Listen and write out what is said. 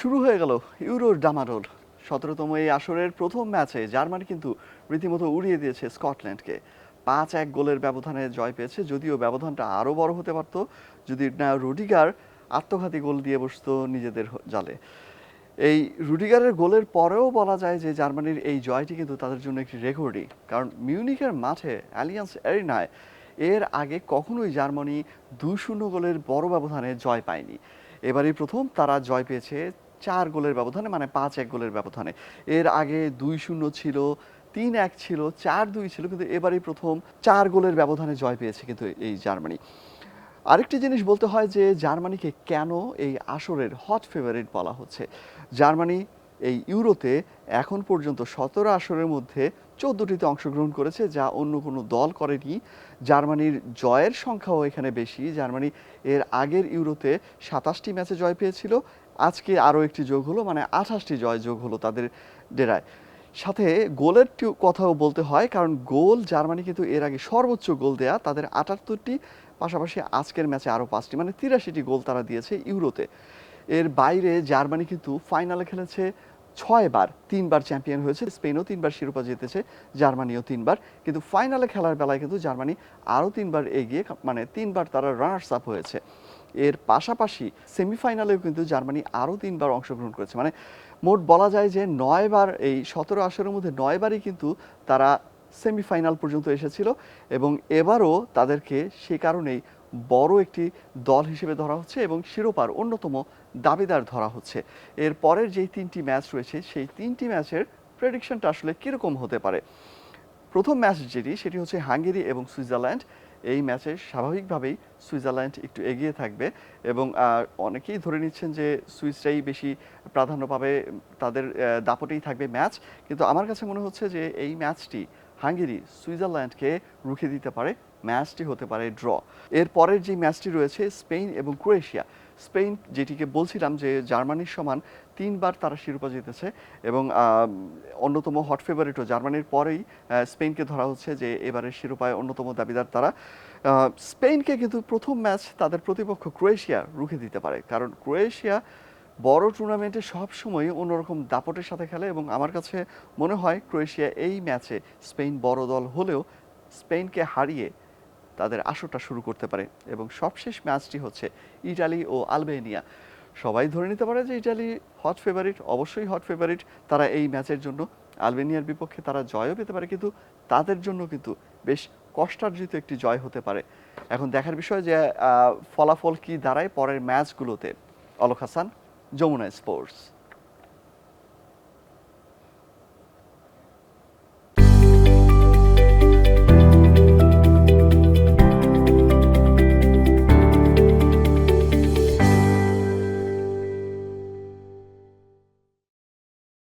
শুরু হয়ে গেল ইউরোর ডামাডোল সতেরোতম এই আসরের প্রথম ম্যাচে জার্মানি কিন্তু রীতিমতো উড়িয়ে দিয়েছে স্কটল্যান্ডকে। পাঁচ এক গোলের ব্যবধানে জয় পেয়েছে, যদিও ব্যবধানটা আরও বড় হতে পারত, যদি না রুডিগার আত্মঘাতী গোল দিয়ে বসত নিজেদের জালে। এই রুডিগারের গোলের পরেও বলা যায় যে জার্মানির এই জয়টি কিন্তু তাদের জন্য একটি রেকর্ডই। কারণ মিউনিকের মাঠে অ্যালিয়ান্স এরিনায় এর আগে কখনোই জার্মানি দুই শূন্য গোলের বড় ব্যবধানে জয় পায়নি। এবারই প্রথম তারা জয় পেয়েছে চার গোলের ব্যবধানে মানে পাঁচ এক গোলের ব্যবধানে। এর আগে দুই শূন্য ছিল, তিন এক ছিল, চার দুই ছিল, কিন্তু এবারই প্রথম চার গোলের ব্যবধানে জয় পেয়েছে কিন্তু এই জার্মানি। আরেকটি জিনিস বলতে হয় যে, জার্মানিকে কেন এই আসরের হট ফেভারিট বলা হচ্ছে? জার্মানি এই ইউরোতে এখন পর্যন্ত সতেরো আসরের মধ্যে চোদ্দটিতে অংশগ্রহণ করেছে, যা অন্য কোনো দল করেনি। জার্মানির জয়ের সংখ্যাও এখানে বেশি। জার্মানি এর আগের ইউরোতে সাতাশটি ম্যাচে জয় পেয়েছিল আজকে আরও একটি যোগ হলো মানে আঠাশটি জয় যোগ হলো তাদের ডেরায়। সাথে গোলের কথাও বলতে হয়, কারণ গোল জার্মানি কিন্তু এর আগে সর্বোচ্চ গোল দেয়া, তাদের আটাত্তরটি পাশাপাশি আজকের ম্যাচে আরও পাঁচটি মানে তিরাশিটি গোল তারা দিয়েছে ইউরোতে। এর বাইরে জার্মানি কিন্তু ফাইনালে খেলেছে ছয়বার, তিনবার চ্যাম্পিয়ন হয়েছে, স্পেনও তিনবার শিরোপা জিতেছে, জার্মানিও তিনবার। কিন্তু ফাইনালে খেলার বেলায় কিন্তু জার্মানি আরও তিনবার এগিয়ে মানে তিনবার তারা রানার্স আপ হয়েছে। এর পাশাপাশি সেমিফাইনালেও কিন্তু জার্মানি আরও তিনবার অংশগ্রহণ করেছে। মানে মোট বলা যায় যে নয়বার এই সতেরো আসরের মধ্যে নয়বারই কিন্তু তারা সেমিফাইনাল পর্যন্ত এসেছিল এবং এবারও তাদেরকে সে কারণেই বড় একটি দল হিসেবে ধরা হচ্ছে এবং শিরোপার অন্যতম দাবিদার ধরা হচ্ছে। এর পরের যেই তিনটি ম্যাচ রয়েছে, সেই তিনটি ম্যাচের প্রেডিকশনটা আসলে কীরকম হতে পারে? প্রথম ম্যাচ যেটি, সেটি হচ্ছে হাঙ্গেরি এবং সুইজারল্যান্ড। এই ম্যাচে স্বাভাবিকভাবেই সুইজারল্যান্ড একটু এগিয়ে থাকবে এবং অনেকেই ধরে নিচ্ছেন যে সুইসরাই বেশি প্রাধান্য পাবে, তাদের দাপটেই থাকবে ম্যাচ। কিন্তু আমার কাছে মনে হচ্ছে যে এই ম্যাচটি হাঙ্গেরি সুইজারল্যান্ডকে রুখে দিতে পারে। ম্যাচটি হতে পারে ড্র। এর পরের যে ম্যাচটি রয়েছে স্পেন এবং ক্রোয়েশিয়া স্পেন, যেটিকে বলছিলাম যে জার্মানির সমান তিনবার তারা শিরোপা জিতেছে এবং অন্যতম হট ফেভারিটও জার্মানির পরেই স্পেনকে ধরা হচ্ছে যে এবারের শিরোপায় অন্যতম দাবিদার তারা। স্পেনকে কিন্তু প্রথম ম্যাচ তাদের প্রতিপক্ষ ক্রোয়েশিয়া রুখে দিতে পারে। কারণ ক্রোয়েশিয়া বড় টুর্নামেন্টে সবসময় অন্যরকম দাপটের সাথে খেলে এবং আমার কাছে মনে হয় ক্রোয়েশিয়া এই ম্যাচে স্পেন বড় দল হলেও স্পেনকে হারিয়ে তাদের আসরটা শুরু করতে পারে এবং সবশেষ ম্যাচটি হচ্ছে ইটালি ও আলবেনিয়া। সবাই ধরে নিতে পারে যে ইটালি হট ফেভারিট অবশ্যই হট ফেভারিট তারা এই ম্যাচের জন্য। আলবেনিয়ার বিপক্ষে তারা জয়ও পেতে পারে কিন্তু তাদের জন্য কিন্তু বেশ কষ্টার্জিত একটি জয় হতে পারে। এখন দেখার বিষয় যে ফলাফল কি দাঁড়ায় পরের ম্যাচগুলোতে। অলক হাসান, যমুনা স্পোর্টস।